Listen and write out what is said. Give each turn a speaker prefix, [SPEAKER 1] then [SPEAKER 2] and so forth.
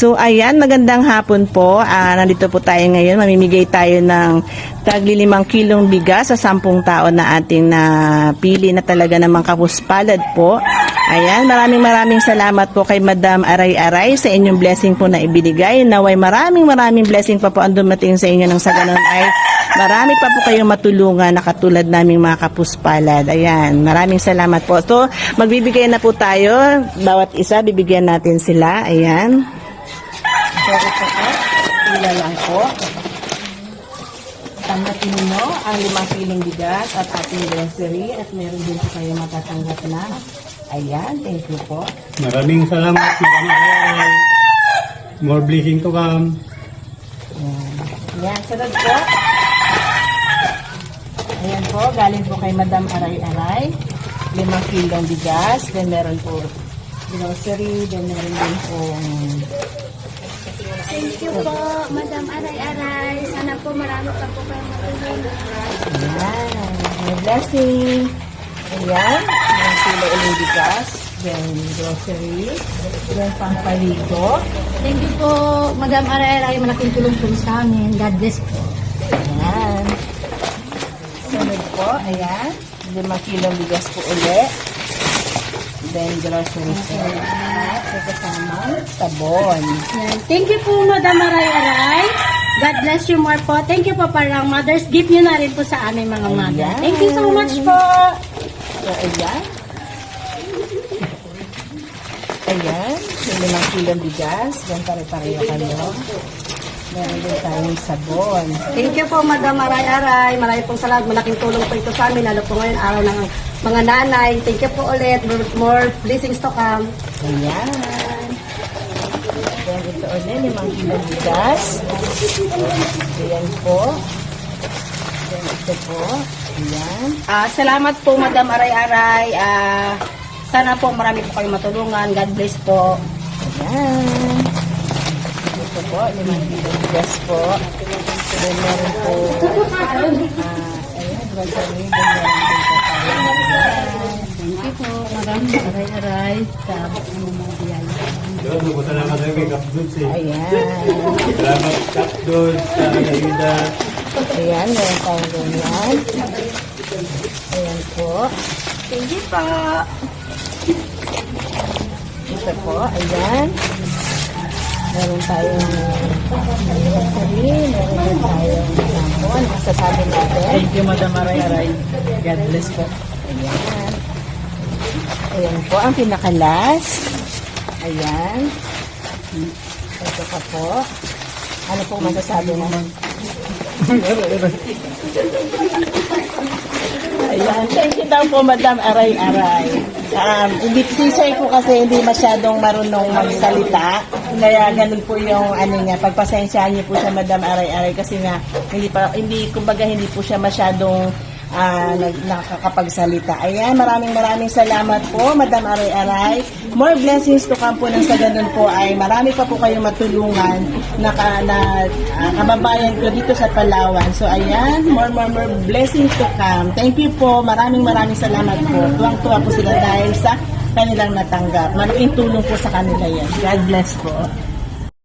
[SPEAKER 1] So ayan, magandang hapon po. Ah, nandito po tayo ngayon. Mamimigay tayo ng tagli limang kilong bigas sa sampung tao na ating napili na talaga namang kapuspalad po. Ayan, maraming maraming salamat po kay Madam Aray Aray sa inyong blessing po na ibinigay. Naway maraming maraming blessing pa po ang dumating sa inyo nang sa ganun ay marami pa po kayong matulungan na katulad naming mga kapuspalad. Ayan, maraming salamat po. So, magbibigay na po tayo. Bawat isa, bibigyan natin sila. Ayan. So, ito po, pila lang po. Tanggapin ninyo ang limang kiling bigas at ating grocery at meron din po kayo matatanggap na. Ayan, thank you po.
[SPEAKER 2] Maraming salamat. Maraming salamat. More blessing to come.
[SPEAKER 1] Ayan. Ayan, sunod po. Ayan po, galing po kay Madam Aray-Aray. Limang kilong bigas. Then meron po grocery. Then meron din po
[SPEAKER 3] Thank you po, Madam Aray-Aray. Sana po marami pa po kayong matulungan.
[SPEAKER 1] Ayan, may blessing. Ayan, may kilo uling bigas. Then grocery. Then pampaligo.
[SPEAKER 3] Thank you po, Madam Aray-Aray. Malaking tulong po sa amin. God bless po.
[SPEAKER 1] Ayan. Sunod po, ayan. Limang kilong bigas po uli. Then grocery po. At kasamang sabon.
[SPEAKER 3] Yan. Thank you po, Madam Aray-Aray. God bless you more po. Thank you po parang mother's gift nyo na rin po sa aming mga mother.
[SPEAKER 1] Ayan.
[SPEAKER 3] Thank you so much po.
[SPEAKER 1] So, ayan. Ayan. Yung limang kilong bigas. Then pare-pareho kayo. Meron din tayong sabon.
[SPEAKER 3] Thank you po, Madam Aray-Aray. Maraming pong salamat. Malaking tulong po ito sa amin. Lalo po ngayon, araw ng mga nanay. Thank you po ulit. More, more blessings to come.
[SPEAKER 1] Ayan. Then ito ulit, limang kilong bigas. Ayan po. Then ito po. Ayan.
[SPEAKER 3] Ah, salamat po, Madam Aray-Aray. Ah, sana po marami po kayong matulungan. God bless po.
[SPEAKER 1] Ayan. Ito po, limang kilong bigas po. Then meron po, ah, ayan, grocery. Then meron din po tayo.
[SPEAKER 3] Thank you Madam Aray-Aray. Sa mga biyaya.
[SPEAKER 2] Doon, magpasalamat tayo kay Kapdud. Eh.
[SPEAKER 1] Ayan.
[SPEAKER 2] Salamat Kapdud sa ayuda.
[SPEAKER 1] Ayan, meron tayong ganyan. Ayan po.
[SPEAKER 3] Thank you po.
[SPEAKER 1] Ito po, ayan. Meron tayong grocery, meron din tayong. Ano masasabi natin?
[SPEAKER 4] Thank you, Madam Aray-Aray. God bless po.
[SPEAKER 1] Ayan. Ayan po, ang pinakalas. Ayan. Ito pa po. Ano po masasabi mo? Ayan. Thank you daw po, Madam Aray-Aray. Um, hindi, si Sir kasi hindi masyadong marunong magsalita. Kaya ganun po yung ano niya. Pagpasensyahan niyo po siya, Madam Aray-Aray. Kasi nga, hindi pa, hindi, kumbaga hindi po siya masyadong nag- nakakapagsalita. Ayan, maraming maraming salamat po, Madam Aray-Aray. More blessings to come po nang sa ganun po ay marami pa po kayong matulungan na, ka, na ah, kababayan ko dito sa Palawan. So ayan, more, more, more blessings to come. Thank you po. Maraming maraming salamat po. Tuwang-tuwa po sila dahil sa kanilang natanggap. Malaking tulong po sa kanila yan. God bless po.